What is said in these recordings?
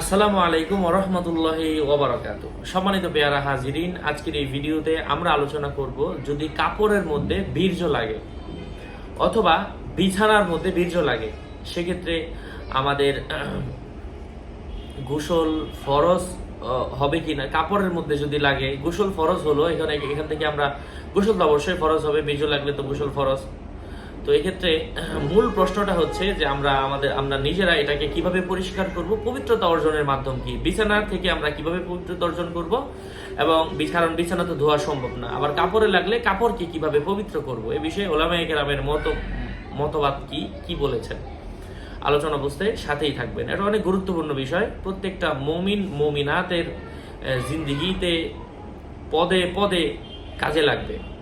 আসসালামু আলাইকুম ওরহমতুল্লাহ ওবরাকাত সম্মানিত পেয়ারা হাজিরিন, আজকের এই ভিডিওতে আমরা আলোচনা করব যদি কাপড়ের মধ্যে বীর্য লাগে অথবা বিছানার মধ্যে বীর্য লাগে, সেক্ষেত্রে আমাদের গোসল ফরজ হবে কিনা কাপড়ের মধ্যে যদি লাগে, গোসল ফরজ হলো, এখানে, এখান থেকে আমরা, গোসল তো অবশ্যই ফরজ হবে, বীর্য লাগলে তো গোসল ফরজ। তো এক্ষেত্রে, মূল প্রশ্নটা হচ্ছে যে আমরা আমাদের, আমরা নিজেরা এটাকে কীভাবে পরিষ্কার করব, পবিত্রতা অর্জনের মাধ্যম কি? বিছানা থেকে আমরা কীভাবে পবিত্রতা অর্জন করব? এবং কারণ বিছানা তো ধোয়া সম্ভব না। আবার কাপড়ে লাগলে কাপড়কে কীভাবে পবিত্র করব? এ বিষয়ে ওলামায়ে কেরামের মত, মতবাদ কি? কি বলেছেন? আলোচনা বুঝতে সাথেই থাকবেন। এটা অনেক গুরুত্বপূর্ণ বিষয়। প্রত্যেকটা মমিন, মমিনাতের জিন্দিগিতে পদে পদে কাজে লাগবে।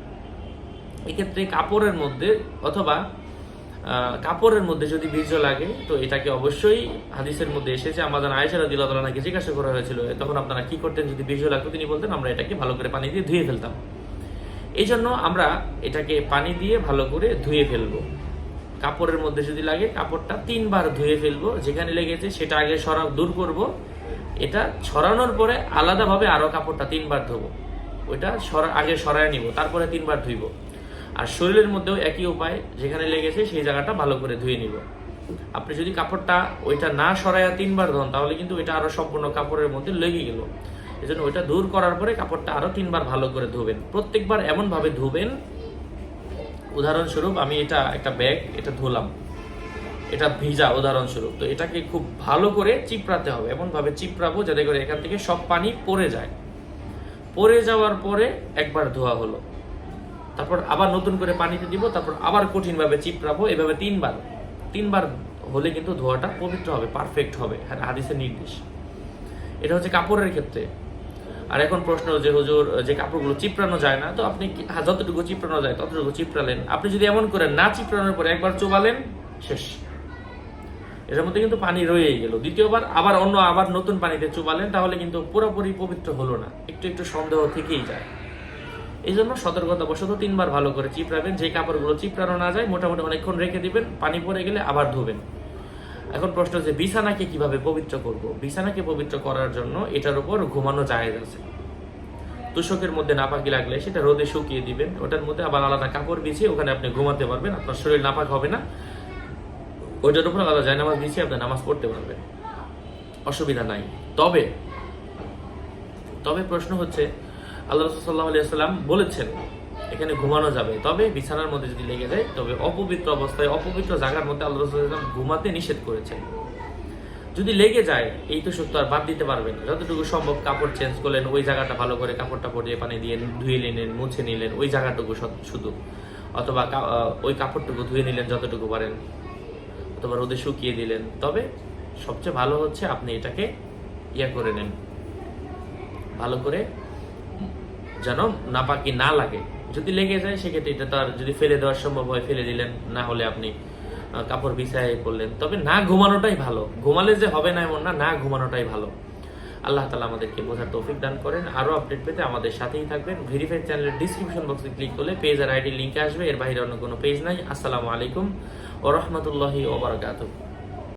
এক্ষেত্রে কাপড়ের মধ্যে অথবা কাপড়ের মধ্যে যদি বীর্য লাগে, তো এটাকে অবশ্যই হাদিসের মধ্যে এসেছে আমাদের আয়েশা রাদিয়াল্লাহু তাআলা নাকি জিজ্ঞাসা করা হয়েছিল, তখন আপনারা কি করতেন যদি বীর্য লাগতো? তিনি বলতেন, আমরা এটাকে ভালো করে পানি দিয়ে ধুয়ে ফেলতাম। এই জন্য আমরা এটাকে পানি দিয়ে ভালো করে ধুয়ে ফেলব। কাপড়ের মধ্যে যদি লাগে, কাপড়টা তিনবার ধুয়ে ফেলব, যেখানে লেগেছে সেটা আগে সরা দূর করব। এটা ছড়ানোর পরে আলাদাভাবে আরও কাপড়টা তিনবার ধোবো। ওইটা সরা, আগে সরায় নিব, তারপরে তিনবার ধুইব। আর শরীরের মধ্যেও একই উপায় যেখানে লেগেছে, সেই জায়গাটা ভালো করে ধুয়ে নিব। আপনি যদি কাপড়টা ওইটা না সরাইয়া তিনবার ধন, তাহলে কিন্তু ওইটা আরও সম্পূর্ণ কাপড়ের মধ্যে লেগে গেল। এই জন্য ওইটা দূর করার পরে কাপড়টা আরও তিনবার ভালো করে ধুবেন। প্রত্যেকবার এমন ভাবে ধুবেন, উদাহরণস্বরূপ আমি এটা একটা ব্যাগ, এটা ধুলাম। এটা ভিজা উদাহরণস্বরূপ। তো এটাকে খুব ভালো করে চিপড়াতে হবে। এমন ভাবে চিপড়াবো যাতে করে এখান থেকে সব পানি পড়ে যায়। পড়ে যাওয়ার পরে একবার ধোয়া হলো। তারপর আবার নতুন করে পানিতে দিব, তারপর আবার কঠিনভাবে চিপড়াবো, এভাবে তিনবার। তিনবার হলে কিন্তু ধোয়াটা পবিত্র হবে পারফেক্ট হবে হাদিসের নির্দেশ। এটা হচ্ছে কাপড়ের ক্ষেত্রে। আর এখন প্রশ্ন যে, হুজুর, যে কাপড়গুলো চিপড়ানো যায় না, তো আপনি যতটুকু চিপড়ানো যায় ততটুকু চিপড়ালেন। আপনি যদি এমন করেন, না চিপড়ানোর পরে একবার চোবালেন, শেষ। এটার মধ্যে কিন্তু পানি রয়েই গেল। দ্বিতীয়বার আবার অন্য, আবার নতুন পানিতে চুবালেন, তাহলে কিন্তু পুরোপুরি পবিত্র হলো না। একটু একটু সন্দেহ থেকেই যায়। এই জন্য সতর্কতা বশত তিনবার ভালো করে চিপড়াবেন। যে কাপড়গুলো চিপড়ানো না যায়, মোটামুটি অনেকক্ষণ রেখে দিবেন, পানি পড়ে গেলে আবার ধোবেন। এখন প্রশ্ন যে বিছানাকে কীভাবে পবিত্র করব? বিছানাকে পবিত্র করার জন্য এটার উপর ঘুমানো জায়েজ আছে। তুষকের মধ্যে নাপাকি লাগলে সেটা রোদে শুকিয়ে দিবেন। ওটার মধ্যে আবার আলাদা কাপড় বিছিয়ে ওখানে আপনি ঘুমাতে পারবেন। আপনার শরীর নাপাক হবে না। ওইটার উপর আলাদা যায় নামাজ বিছিয়ে আপনি নামাজ পড়তে পারবেন। অসুবিধা নাই। তবে তবে প্রশ্ন হচ্ছে আল্লাহ সাল্লাহ আলিয়াল্লাম বলেছেন, এখানে ঘুমানো যাবে। তবে বিছানার মধ্যে যদি লেগে যায়, তবে অপবিত্র অবস্থায়, অপবিত্র জায়গার মধ্যে আল্লাহ সাল্লাম ঘুমাতে নিষেধ করেছেন। যদি লেগে যায়, এই তো সত্য, আর বাদ দিতে পারবেন। যতটুকু সম্ভব কাপড় চেঞ্জ করলেন, ওই জায়গাটা ভালো করে কাপড়টা পরিয়ে পানি দিয়ে ধুয়ে নিলেন, মুছে নিলেন, ওই জায়গাটুকু শুধু। অথবা ওই কাপড়টুকু ধুয়ে নিলেন যতটুকু পারেন, অথবা রোদে শুকিয়ে দিলেন। তবে সবচেয়ে ভালো হচ্ছে আপনি এটাকে ইয়া করে নেন। ভালো করে যেন নাপাকি না লাগে। যদি লেগে যায়, সেক্ষেত্রে এটা তার যদি ফেলে দেওয়ার সম্ভব হয়, ফেলে দিলেন, না হলে আপনি কাপড় বিছায় করলেন তবে না ঘুমানোটাই ভালো। ঘুমালে যে হবে না এমন না না ঘুমানোটাই ভালো। আল্লাহ তালা আমাদেরকে বোঝার তৌফিক দান করেন। আরও আপডেট পেতে আমাদের সাথেই থাকবেন। ভেরিফাইড চ্যানেলের ডিসক্রিপশন বক্সে ক্লিক করলে পেজ আর আইডি লিঙ্ক আসবে। এর বাইরে অন্য কোনো পেজ নাই। আসসালামু আলাইকুম ও রহমতুল্লাহি ওবরাকাতুহ